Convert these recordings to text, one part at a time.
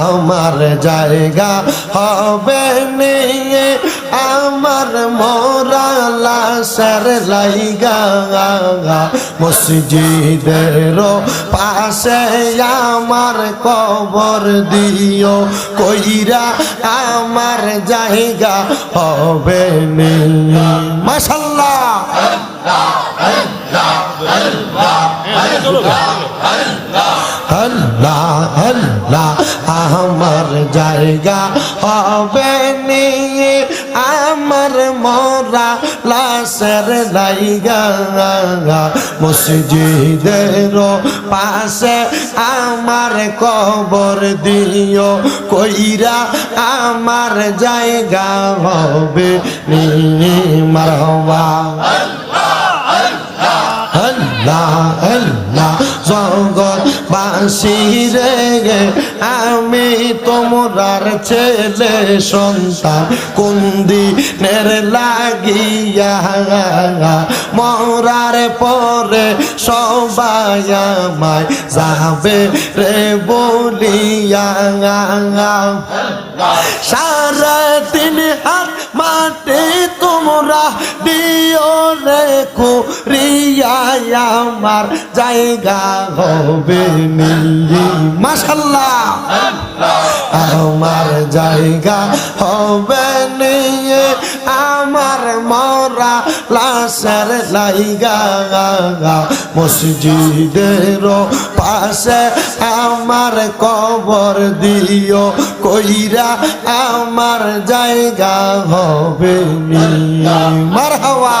আমার জায়গা হবে নিয়ে আমার মোরা লাশের লাইগা মসজিদের পাশে আমার কবর দিও কইরা আমার জায়গা হবে নিয়ে মাশাল্লাহ আল্লাহ আল্লাহ আমার জায়গা হবে নিয়ে আমার মরা লাশের লাইগা। মসজিদের পাশে আমার কবর দিও, কইরা আমার জায়গা হবে নিয়ে মারবা আল্লাহ আল্লাহ জগৎ বাসিরে আমি তোমরার ছেলে সন্তান। কোন দিনের লাগিয়া মরার পরে সবাই আমায় যাবে রে বলিয়া। সারা তিন হাত মাটি তোমরা দিও রে কুরিয়া আমার জায়গা হবে নিয়ে মাশাল্লাহ। আমার জায়গা হবে নিয়ে আমার মরা লাশের লাইগা। মসজিদের পাশে আমার কবর দিও, কইরা আমার জায়গা হবে নিয়ে। মার হওয়া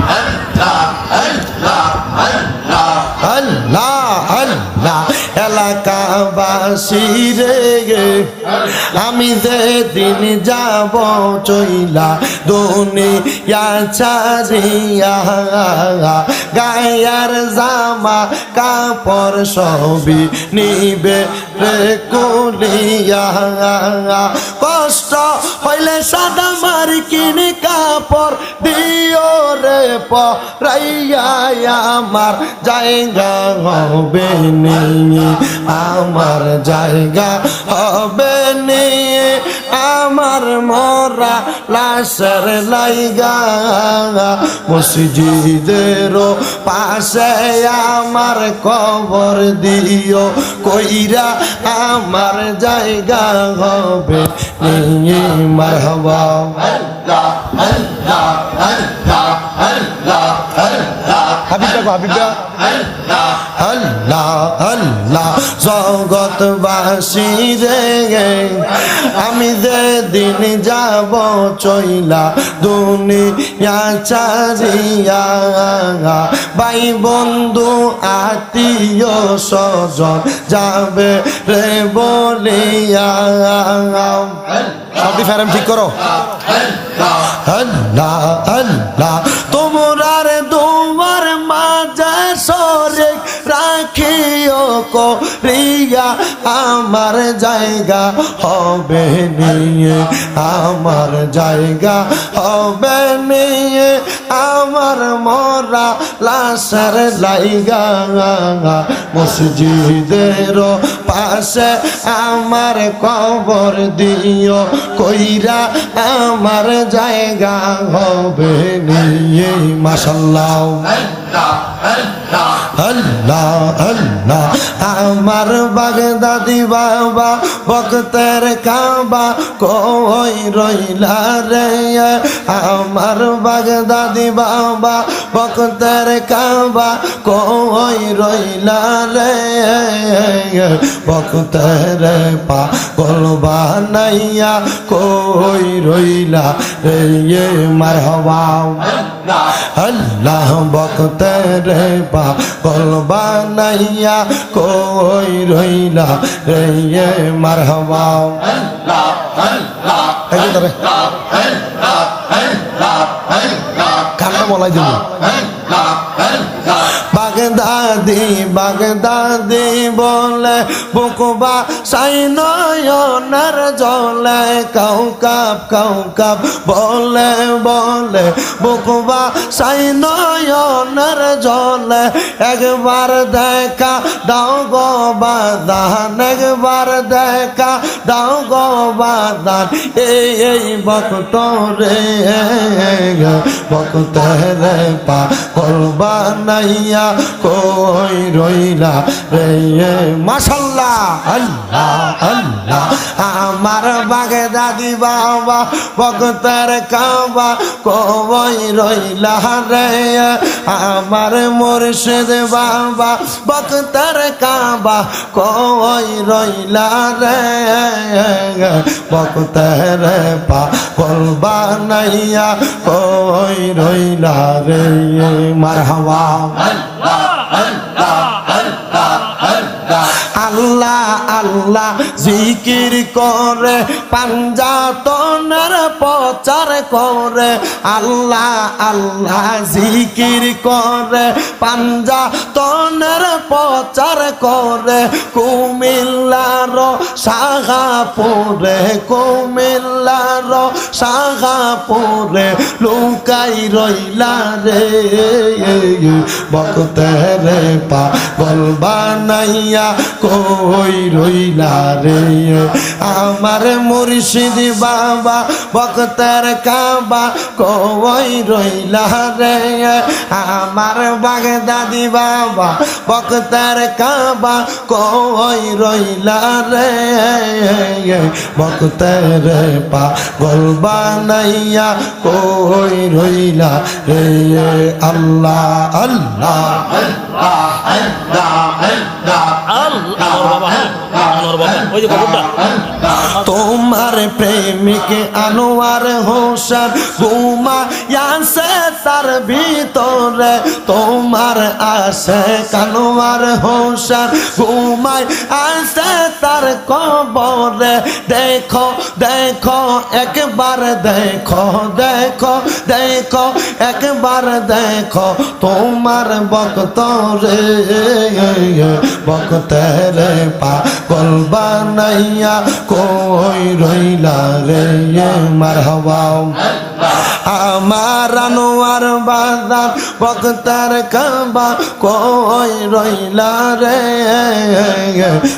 এলাকাবাসী রে আমি যে দিন যাব চইলা দুনিয়া ছাড়িয়া, গায়ার জামা কাপড় সবই নিবে রে কুলিয়া। কষ্ট হইলে সাদা মার কিনি কাপড় দিও। পরাইয়া আমার জায়গা হবে নিয়ে আমার জায়গা হবে নিয়ে আমার মরা লাশের লাইগা মসজিদের পাশে আমার কবর দিও, কইরা আমার জায়গা হবে মারহবা। হাবিব দেখো হাবিব আল্লাহ। আল্লাহ জগৎবাসী রে আমি যে দিন যাব চইলা দুনিয়া চারিয়া ভাই বন্ধু আত্মীয় স্বজন যাবে রে বলিয়া। সবই ফেরাম ঠিক করো। আল্লাহ আল্লাহ আল্লাহ তোমার আমার জায়গা হবে নিয়ে আমার জায়গা হবে নিয়ে আমার মরা লাশের লাইগা মসজিদের পাশে আমার কবর দিও কইরা আমার জায়গা হবে নিয়ে মাসাল্লাহ আল্লাহ আল্লাহ আমার বাগদাদি বাবা ভক্তের কাবা কই রইলা রে? আমার বাগদাদি বাবা ভক্তের কাবা কই রইলা রে? ভক্তের পা কল বানাইয়া কই রইলা রে? মারহবা। আল্লাহ ভক্তের পা কল বানাইয়া কই রইলা রে? মারহবা। এই যে তবে। কান্না বলাই দেবো বাগে বাগদাদি বাগদাদি বলে বুকবা সাই নয়নের জলে কাউকাপ কাউকাপ বলে বলে বুকবা সাই নয়নের জলে, একবার দেখা দাও গো বাদান, একবার দেখা দাও গো বাদান, এই এই বকত রে বকত রে পা করবা নাইয়া কই রইলা রে মাশাল্লাহ। আল্লাহ আল্লাহ আমার বাগে দাদি বাবা বকতের কাবা কই রইলা রে আমার মুর্শিদ বাবা বকতের কাবা কই রইলা রে বকতের পা করবা নাইয়া কই রইলা রে মারহাবা। আল্লাহ আল্লাহ জিকির করে, পাঞ্জাতনের প্রচার করে। আল্লাহ আল্লাহ জিকির করে, পাঞ্জাতনের প্রচার করে। কুমিল্লার সাহাপুরে কুমিল্লার সাহাপুরে লুকাই রইলা রে। বকতের পা বলবা নাইয়া কই রইলা রে, আমার মুর্শিদ বাবা বকতের কাবা কই রইলা রে, আমার বাগদাদি বাবা বকতের কাবা কই রইলা রে বকতের পা গলবা নাইয়া কই রইলা রে আল্লাহ আল্লাহ। তোমার প্রেমিক আনোয়ার হোসেন ঘুমা ইয়াসে তার ভিতরে তোমার আসে কানোয়ার হোসেন। ঘুমায় আসে তার কবরে। দেখো দেখো, একবার দেখো দেখো দেখো, একবার দেখো তোমার বক্ত রে বক্ত রে পাগল বানাইয়া কই রইলা রে? মারহাবা। আমার আনোয়ার বাজার, বক্তার কাবা, কই রইলা রে?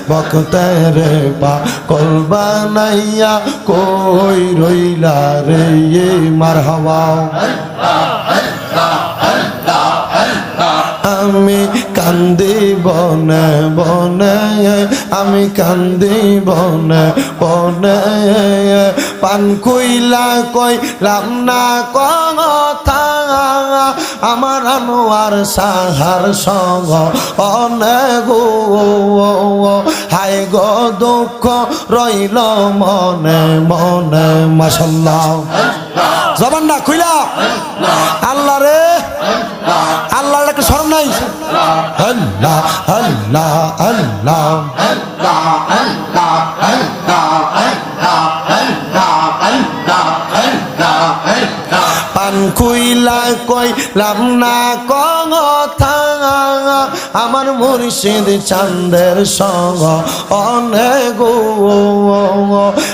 বক্তার পা কলবা নাইয়া কই রইলা রে? মারহাবা। আমি কান্দি বনে বনে, আমি কান্দি বনে বনে। পান কইলা কই লাম না কথা। আমার আনোয়ার সাহার সঙ্গ অনেক হাই গো দুঃখ রইল মনে মনে মাসাল্লাহ জবান না, খুইলা। আল্লাহ রে। আল্লাহর একটা স্মরণ নাই? আল্লাহ আল্লাহ আল্লাহ। পান খুইলা কই লাম না কথা আমার মুর্শিদ চান্দের সঙ্গ, অনেক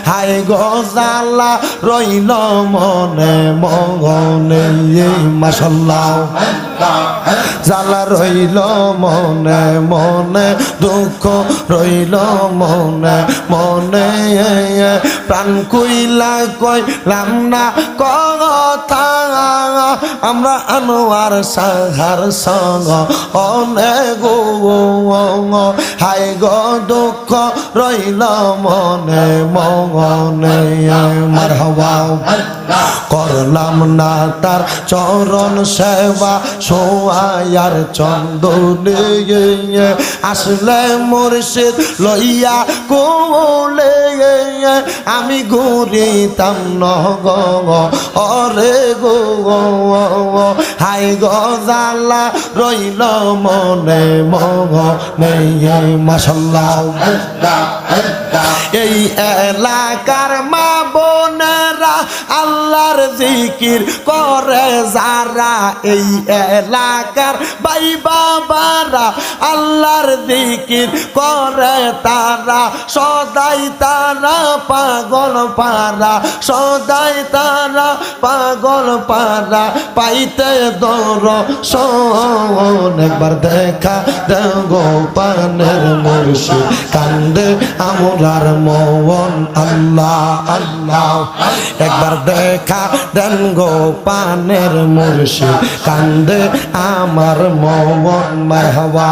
হাই গজালা রইল মনে মগনে মাসাল্লাহ জালা রইল মনে মনে, দুঃখ রইল মনে মনে প্রাণ কুইলা, কইলাম না কথা আমরা আনোয়ার সাহার সঙ্গ অনেক হাই গো দুঃখ রইল মনে মনে মার হওয়া। করলাম না তার চরণ সেবা সোয়ার চন্দনে আসলে মুর্শিদ লইয়া কোলে আমি ঘুরিতাম নগ অরে গো। হাই গজালা রইল মনে মনে মাসাল্লাহ এই এলাকার মা বোনেরা আল্লাহর জিকির করে, যারা এই এলাকার ভাই বাবারা আল্লাহর জিকির করে, তারা সদাই তারা পাগল পারা, সদাই তারা পাগল পারা। পাইতে দর একবার দেখা দেগো পানের মুর্শিদ কান্দে আমরার মন আল্লাহ আল্লাহ। একবার দেখা দেন গো পানের মুর্শিদ কান্দে আমার মন মারহাবা।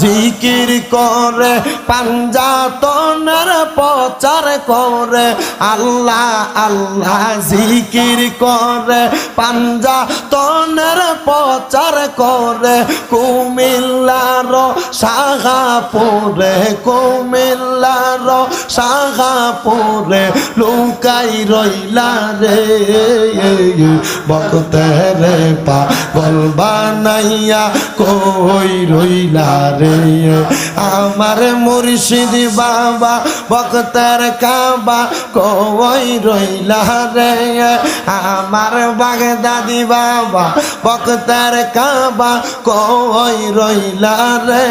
জিকির করে পাঞ্জাতনের প্রচার করে। আল্লাহ আল্লাহ জিকির করে পাঞ্জাতনের প্রচার করে। কুমিল্লার সাহাপুরে কুমিল্লার সাহাপুরে লুকাই রইলা রে। বকতের পাগল বানাইয়া কই রইলা রে? আমার মুর্শিদ বাবা বকতের কাবা কই রইলা রে আমার বাগদাদি বাবা বকতের কাবা কই রইলা রে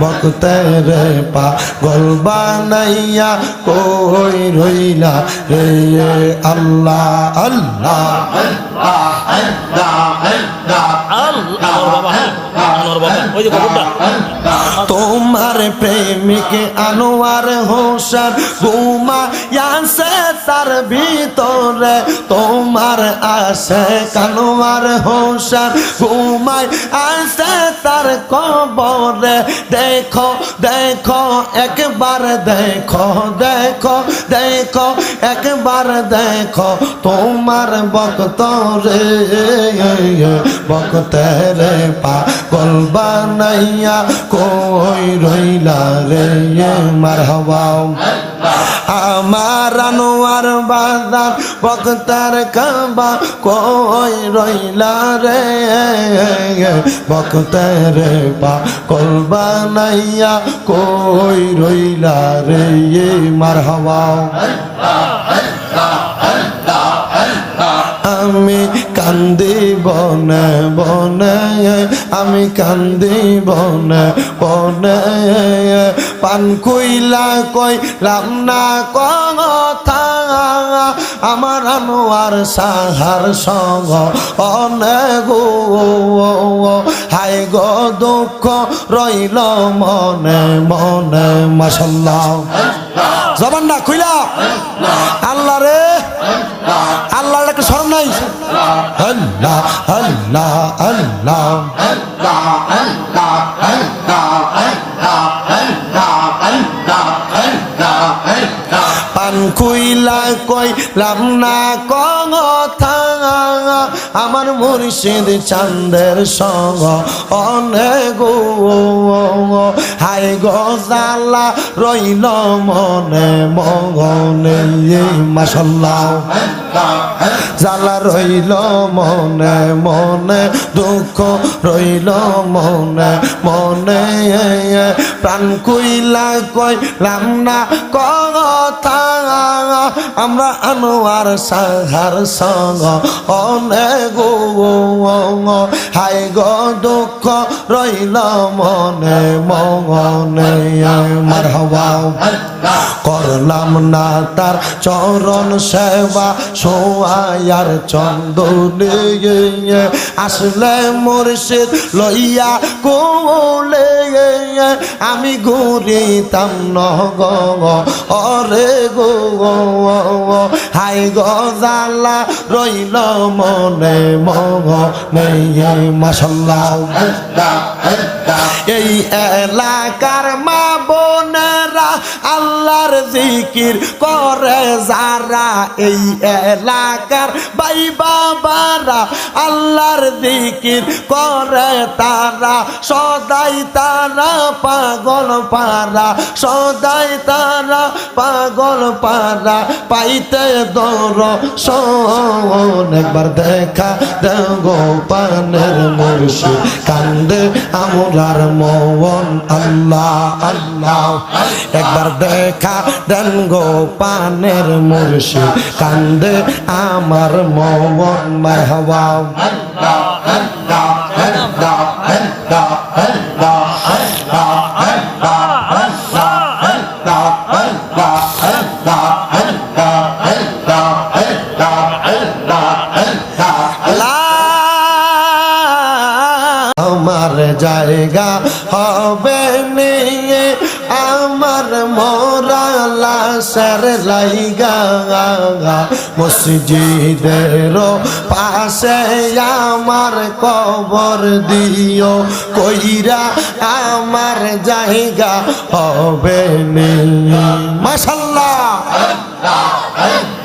বকতের পাগল বানাইয়া কই রইলা রে আল্লাহ আল্লাহ আল্লাহ বাবা হ্যাঁ আনোয়ার বাবা ওই যে কবরটা তোমার প্রেমিক আনোয়ার হোসেন ঘুমা তার ভিতরে। তোমার আসে কানোয়ার হোসেন ঘুমায় আসে তার কবরে। দেখো দেখো, একবার দেখো দেখো দেখো, একবার দেখো তোমার বক্ত রে বক্তের পাগল বানাইয়া কই রইলা রে মারহাবা। আমার আনোয়ার বাজার, বক্তার কাবা, কই রইলা রে বক্তার বা পাগল নাইয়া কই রইলা রে মারহাবা। আমি কান্দি বনে বনে, আমি কান্দি বনে বনে। পান কইলা কইলাম না কথা, আমার আনোয়ার সাহার সঙ্গ অনেক হাই গো দুঃখ রইল মনে মনে মাসাল্লাহ জবান না, খুইলা। আল্লাহ আল্লাহ আল্লাহ পান খুইলা কইলাম না কথা আমার মুর্শিদ চান্দের সঙ্গ অনেক হাই গজালা রইল মনে মগনে মাসাল্লাহ জ্বালা রইল মনে মনে, দুঃখ রইল মনে মনে প্রাণ কুইলা কইলাম না কথা, আমরা আনোয়ার সাহার সঙ্গ অনেক হাই গো দুঃখ রইল মনে মনে মার হওয়া করলাম না তার চরণ সেবা সোয়ার চন্দনে আসলে মুর্শিদ লইয়া কোলে আমি ঘুরিতাম নগ অরে গো হাই গজালা রইল মনে মনে মাসাল্লাহ এই এলাকার মা বোনেরা আল্লাহর জিকির করে। যারা এই এলাকার ভাই বাবারা আল্লাহর জিকির করে, তারা সদাই তারা পাগল পারা, সদাই তারা পাগল পারা। পাইতে দর একবার দেখা দেব পানের মুর্শিদ, কান্দে আমরার মন আল্লাহ আল্লাহ। একবার দেখা দেন গো পানের মুর্শিদ। কান্দে আমার মন মারহাবা। আমার জায়গা হবে নিয়ে আমার মোরা লাশের লাইগা। মসজিদের পাশে আমার কবর দিও, কইরা আমার জায়গা হবে নিয়ে। মাশাল্লাহ।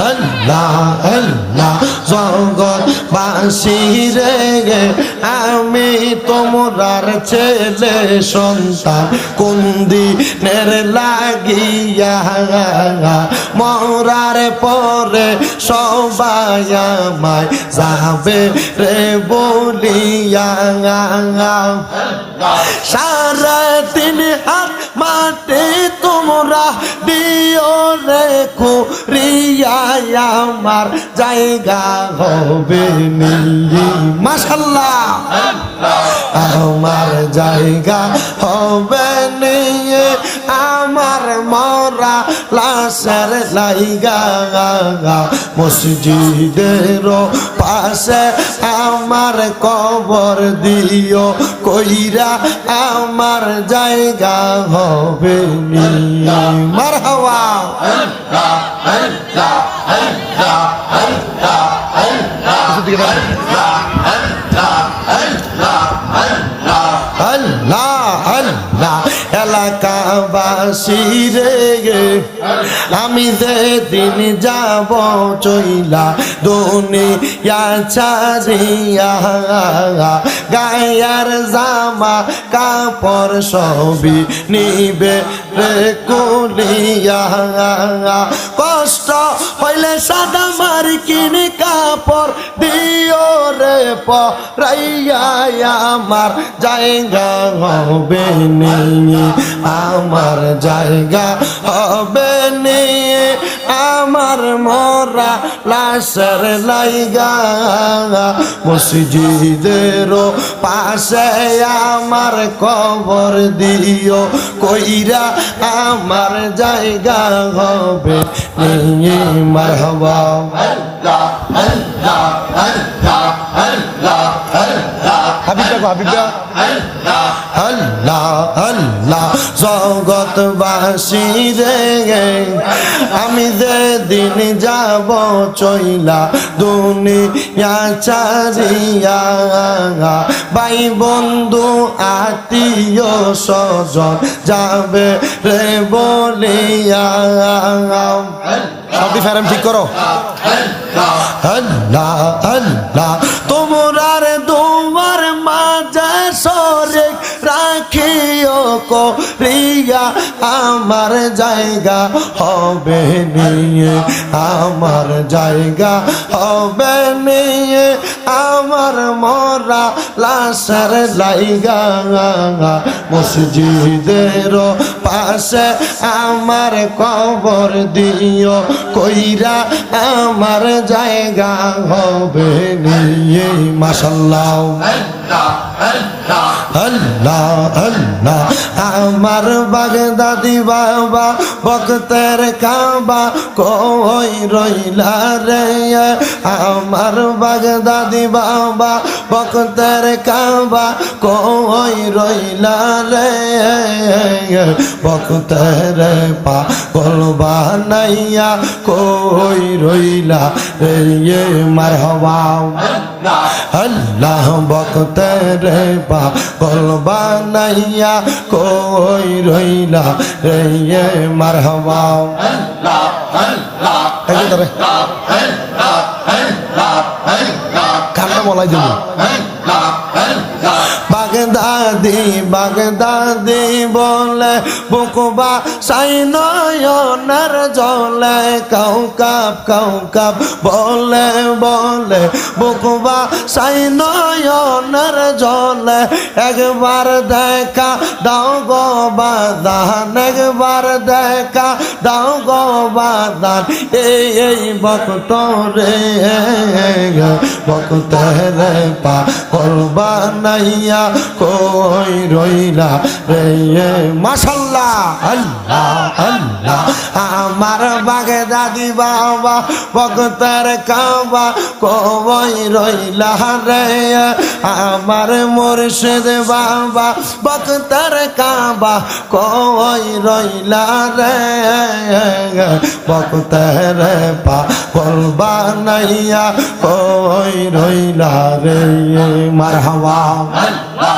আল্লাহ জগৎ বাসিরে আমি তোমরার ছেলে সন্তান কোন দিনের লাগিয়া মরার পরে সবাই আমায় যাবে রে বলিয়া সারা তিন হাত মাটি তোমরা দিও রে রিয়া আমার জায়গা হবে নীলি মাশাল্লাহ। আমার জায়গা হবে নিয়ে। আমার মরা লাশের লাইগা মসজিদের পাশে আমার কবর দিও কইরা আমার জায়গা হবে মার হওয়া এলাকাবাসী আমি যে দিন যাব চইলা দুনিয়া ছাড়িয়া, গায়ার জামা কাপড় সবই নিবে রে কুলিয়া। কষ্ট হইলে সাদা মার কিনি কাপড় দিও রে, পরাইয়া আমার জায়গা হবে নিয়ে আমার জায়গা হবে নিয়ে আমার মরা লাশের লাইগা মসজিদের পাশে আমার কবর দিও, কইরা আমার জায়গা হবে। মারহবা। জগৎবাসী রে, আমি যে দিন যাব চইলা দুনিয়া ছাড়িয়া ভাই বন্ধু আত্মীয় স্বজন যাবে রে বলিয়া। সবই ফেরাম ঠিক করো। আল্লাহ আল্লাহ তোমরার আমার জায়গা হবে নিয়ে আমার জায়গা হবে নিয়ে। আমার মরা লাশের লাইগা, মসজিদের পাশে আমার কবর দিও, কইরা আমার জায়গা হবে নিয়ে মাসাল্লাহ আল্লাহ আল্লাহ, আমার বাগদাদি বাবা বক্তের কাবা কই রইলা রে? আমার বাগদাদি বাবা বক্তের কাবা কই রইলা রে? বক্তের পা কলবা নাইয়া কই রইলা রে? মারহবা। আল্লাহ বক্তের পা কলবা নাইয়া কই রইলা রে? মারহবা। এই যে ধরে। কান্না বলাই দেবো বাগদাদি বাগদাদি বলে বুকবা সাই নয়নের জলে, কাউ কাপ কাউ কাপ বলে বলে বুকবা সাই নয়নের জলে, একবার দেখা দাও গো বাদান, একবার দেখা দাও গো বাদান, এই এই বকত রে বকত রে পা করবা নাইয়া কই রইলা রে? মাশাল্লাহ। আল্লাহ আল্লাহ। আমার বাগে দাদি বাবা বকতের কাবা কই রইলা রে? আমার মুর্শিদ বাবা বকতের কাবা কই রইলা রে? বকতের পা করবা নাইয়া কই রইলা রে? মারহাবা। আল্লাহ।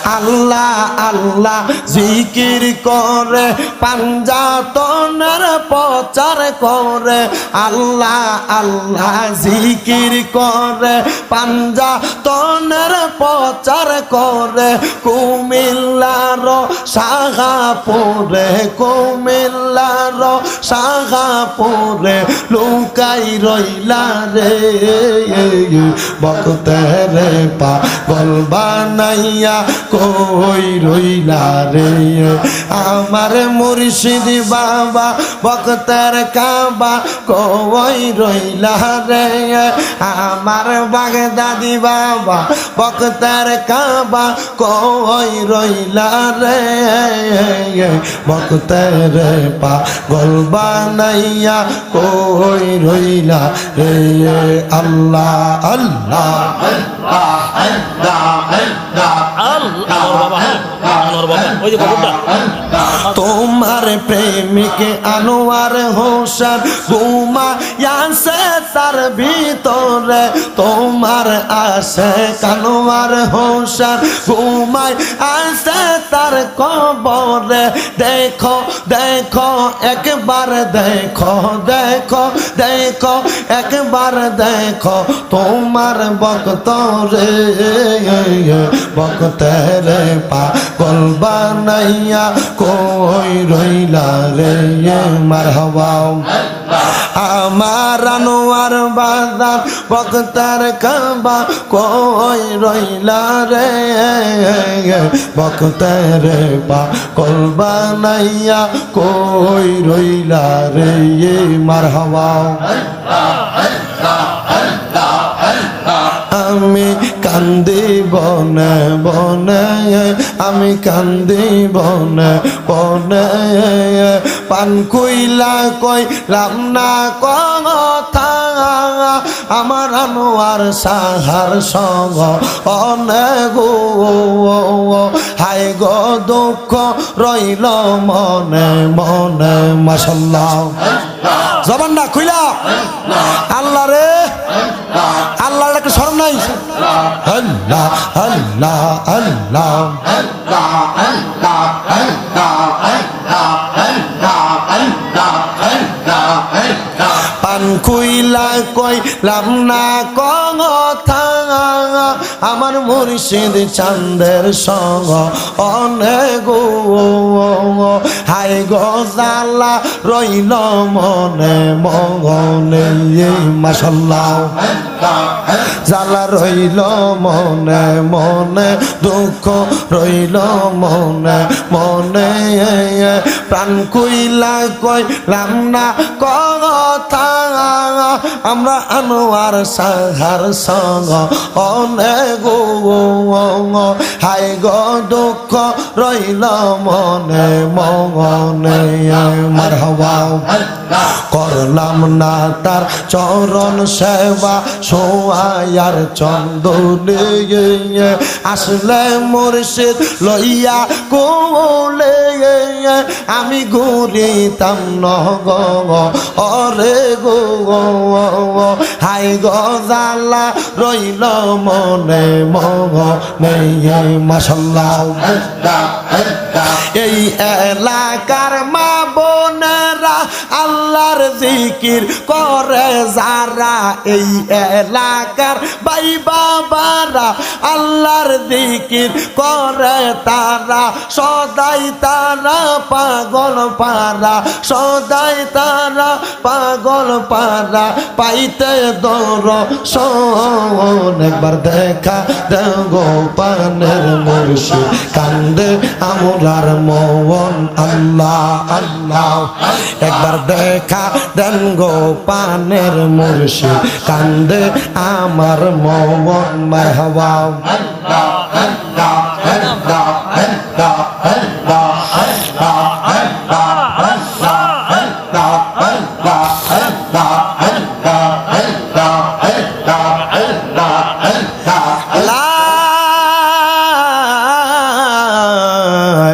আল্লাহ আল্লাহ জিকির করে, পাঞ্জাতনের প্রচার করে। আল্লাহ আল্লাহ জিকির করে, পাঞ্জাতনের প্রচার করে। কুমিল্লার সাহাপুরে কুমিল্লার সাহাপুরে লুকাই রইলা রে। বকতের পা গলবা নাইয়া কই রইলা রে? আমার মুর্শিদ বাবা বকতের কাবা, কই রইলা রে? আমার বাগদাদি বাবা বকতের কাবা, কই রইলা রে? বকতের পা গলবা নাইয়া কই রইলা রে? আল্লাহ আল্লাহ আল্লাহ আনোয়ার বাবা হ্যাঁ তোমার প্রেমিক আনোয়ার হোসেন ঘুমা তার ভিতরে। তোমার আসে কানোয়ার হোসেন ঘুমায় আসে তার কবরে দেখো দেখো, একবার দেখো দেখো দেখো, একবার দেখো তোমার বক্ত রে বক্তের পা কলবা নাইয়া কই রইলা রে, মারহবা। আমার আনোয়ার বাজার বক্তার কাবা কই রইলা রে? বক্তার বা কলবা নাইয়া কই রইলা রে? মারহবা। আমি কান্দি বনে বনে, আমি কান্দি বনে বনে। পান কইলা কই লাম না কথা। আমার আনোয়ার সাহার সঙ্গ অনেক হাই গো দুঃখ রইল মনে মনে মাসাল্লাহ জবানটা খুইলা। আল্লাহ রে আল্লাহর একটা স্মরণ নাই? আল্লাহ আল্লাহ আল্লাহ পান খুইলা কই লাম না কথা আমার মুর্শিদ চান্দের সঙ্গ অনেক হাই গজালা রইল মনে মনে মাসাল্লাহ জ্বালা রইল মনে মনে, দুঃখ রইল মনে মনে প্রাণ কুইলা কইলাম না কথা, আমরা আনোয়ার সাহার সঙ্গ অনেক হাই গো দুঃখ রইল মনে মনে মার হওয়া। করলাম না তার চরণ সেবা সোয়ার চন্দনে আসলে মুর্শিদ লইয়া কোলে আমি ঘুরিতাম নগ অরে গো হাই গজালা রইল মনে মনে মাসাল্লাহ এই এলাকার মা বোনেরা আল্লাহর জিকির করে, যারা এই এলাকার ভাই বাবারা আল্লাহর জিকির করে, তারা সদাই তারা পাগল পারা, সদাই তারা পাগল পারা, পাইতে দর শোন একবার দেখা দেব পানের মুর্শিদ। কান্দে আমরার মন আল্লাহ আল্লাহ। একবার দেখা দেন গো পানের মুর্শিদ। কান্দে আমার মন মারহাবা।